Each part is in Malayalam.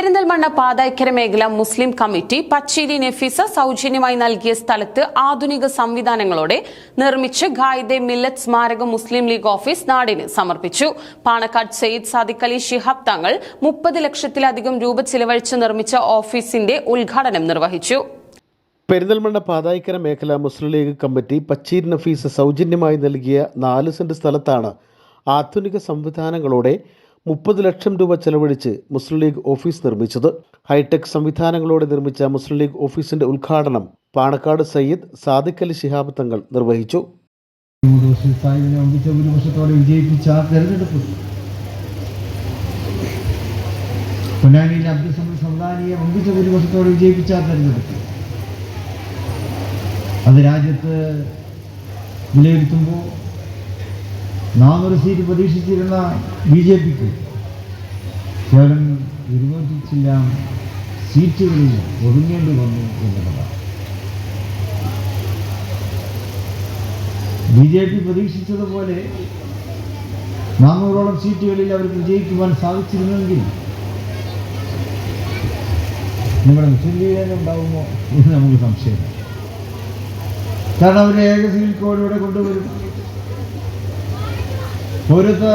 പെരിന്തൽമണ്ണ പാതായ്ക്കര മേഖല മുസ്ലിം കമ്മിറ്റി പച്ചേരി നഫീസ സൗജന്യമായി നൽകിയ സ്ഥലത്ത് ആധുനിക സംവിധാനങ്ങളോടെ നിർമ്മിച്ച് ഖായിദെ മില്ലത്ത് സ്മാരക മുസ്ലിം ലീഗ് ഓഫീസ് നാടിന് സമർപ്പിച്ചു. പാണക്കാട് സയ്യിദ് സാദിഖ് അലി ഷിഹാബ് തങ്ങൾ മുപ്പത് ലക്ഷത്തിലധികം രൂപ ചിലവഴിച്ച് നിർമ്മിച്ച ഓഫീസിന്റെ ഉദ്ഘാടനം നിർവഹിച്ചു. പെരിന്തൽമണ്ണ പാതായ്ക്കര മേഖല മുസ്ലിം ലീഗ് കമ്മിറ്റി പച്ചീരി നഫീസ് സൗജന്യമായി നൽകിയ നാല് സെന്റ് സ്ഥലത്താണ് ആധുനിക സംവിധാനങ്ങളോടെ മുപ്പത് ലക്ഷം രൂപ ചെലവഴിച്ച് മുസ്ലിം ലീഗ് ഓഫീസ് നിർമ്മിച്ചത്. ഹൈടെക് സംവിധാനങ്ങളോടെ നിർമ്മിച്ച മുസ്ലിം ലീഗ് ഓഫീസിന്റെ ഉദ്ഘാടനം പാണക്കാട് സയ്യിദ് സാദിഖ് അലി ശിഹാബ് തങ്ങൾ നിർവഹിച്ചു. വിജയിപ്പിച്ച അത് രാജ്യത്ത് വിലയിരുത്തുമ്പോൾ നാനൂറ് സീറ്റ് പ്രതീക്ഷിച്ചിരുന്ന ബി ജെ പിക്ക് കേവലം ഇരുന്നൂറ്റി ചില്ലാം സീറ്റുകളിൽ ഒതുങ്ങേണ്ടി വന്നു എന്നുള്ളതാണ്. ബി ജെ പി പ്രതീക്ഷിച്ചതുപോലെ നാനൂറോളം സീറ്റുകളിൽ അവർക്ക് വിജയിക്കുവാൻ സാധിച്ചിരുന്നെങ്കിൽ നിങ്ങളുടെ മുസ്ലിം ലീഗ് ഉണ്ടാകുമോ എന്ന് നമുക്ക് സംശയമില്ല. കാരണം അവർ ഏക സിവിൽ കോഡ് ഇവിടെ കൊണ്ടുവരും. പൗരത്വ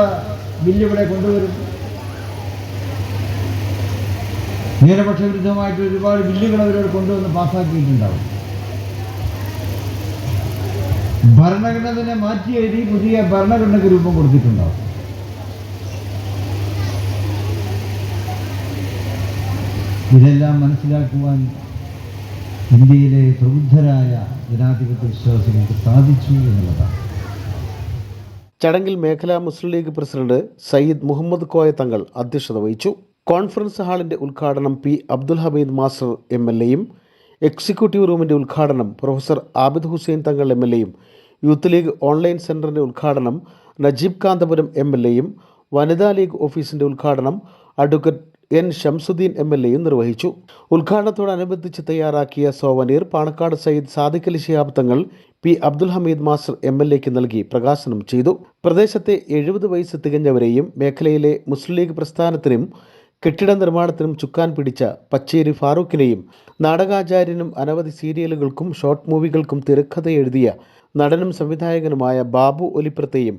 ബില്ലിവിടെ കൊണ്ടുവരും. ന്യൂനപക്ഷ വിരുദ്ധമായിട്ട് ഒരുപാട് ബില്ലുകൾ അവരോട് കൊണ്ടുവന്ന് പാസ്സാക്കിയിട്ടുണ്ടാവും. ഭരണഘടന തന്നെ മാറ്റി എഴുതി പുതിയ ഭരണഘടനയ്ക്ക് രൂപം കൊടുത്തിട്ടുണ്ടാവും. ഇതെല്ലാം മനസ്സിലാക്കുവാൻ ഇന്ത്യയിലെ പ്രബുദ്ധരായ ജനാധിപത്യ വിശ്വാസികൾക്ക് സാധിച്ചു എന്നുള്ളതാണ്. ചടങ്ങിൽ മേഖലാ മുസ്ലിം ലീഗ് പ്രസിഡന്റ് സയ്യിദ് മുഹമ്മദ് കോയ തങ്ങൾ അധ്യക്ഷത വഹിച്ചു. കോൺഫറൻസ് ഹാളിന്റെ ഉദ്ഘാടനം P Abdul Hameed master M L എയും എക്സിക്യൂട്ടീവ് റൂമിന്റെ ഉദ്ഘാടനം professor Abid Hussain Thangal M L എയും യൂത്ത് ലീഗ് ഓൺലൈൻ സെന്ററിന്റെ ഉദ്ഘാടനം നജീബ് കാന്തപുരം എം എൽ എയും വനിതാ ലീഗ് ഓഫീസിന്റെ ഉദ്ഘാടനം advocate N Shamsuddin M L എയും നിർവഹിച്ചു. ഉദ്ഘാടനത്തോടനുബന്ധിച്ച് തയ്യാറാക്കിയ souvenir Panakkad Sayyid Sadiq Ali Shihab Thangal P Abdul Hameed master M L എക്ക് നൽകി പ്രകാശനം ചെയ്തു. പ്രദേശത്തെ എഴുപത് വയസ്സ് തികഞ്ഞവരെയും മേഖലയിലെ മുസ്ലിം ലീഗ് പ്രസ്ഥാനത്തിനും കെട്ടിട നിർമ്മാണത്തിനും ചുക്കാൻ പിടിച്ച പച്ചേരി ഫാറൂഖിനെയും നാടകാചാര്യനും അനവധി സീരിയലുകൾക്കും ഷോർട്ട് മൂവികൾക്കും തിരക്കഥ എഴുതിയ നടനും സംവിധായകനുമായ ബാബു ഒലിപ്രത്തെയും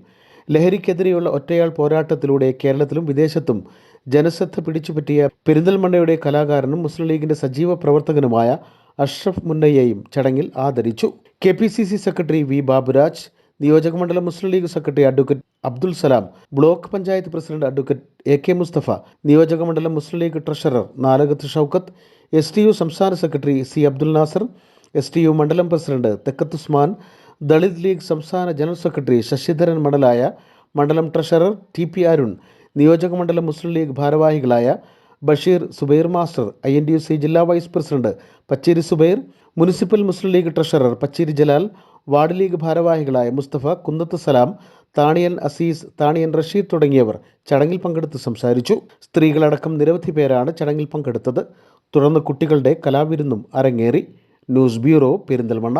ലഹരിക്കെതിരെയുള്ള ഒറ്റയാൾ പോരാട്ടത്തിലൂടെ കേരളത്തിലും വിദേശത്തും ജനശ്രദ്ധ പിടിച്ചുപറ്റിയ പെരിന്തൽമണ്ണയുടെ കലാകാരനും മുസ്ലിം ലീഗിന്റെ സജീവ പ്രവർത്തകനുമായ അഷ്റഫ് മുന്നയ്യയും ചടങ്ങിൽ ആദരിച്ചു. K P C C secretary V Baburaj നിയോജകമണ്ഡലം Muslim League secretary advocate Abdul Salam block panchayat president advocate A K Mustafa നിയോജകമണ്ഡലം Muslim League treasurer Nalakath Shoukath S T U സംസ്ഥാന secretary C Abdul Nasar S T U മണ്ഡലം പ്രസിഡന്റ് തെക്കത്ത് ഉസ്മാൻ ദളിത് ലീഗ് സംസ്ഥാന ജനറൽ സെക്രട്ടറി ശശിധരൻ മണ്ഡലായ മണ്ഡലം ട്രഷറർ ടി പി അരുൺ നിയോജകമണ്ഡലം മുസ്ലിം ലീഗ് ഭാരവാഹികളായ Basheer Subair master I N D U C ജില്ലാ vice president Pacheri Subair municipal Muslim League treasurer Pacheri Jalal ward League ഭാരവാഹികളായ മുസ്തഫ കുന്നത്ത് സലാം താണിയൻ അസീസ് താണിയൻ റഷീദ് തുടങ്ങിയവർ ചടങ്ങിൽ പങ്കെടുത്ത് സംസാരിച്ചു. സ്ത്രീകളടക്കം നിരവധി പേരാണ് ചടങ്ങിൽ പങ്കെടുത്തത്. തുടർന്ന് കുട്ടികളുടെ കലാവിരുന്നും അരങ്ങേറി. News bureau Perinthalmanna.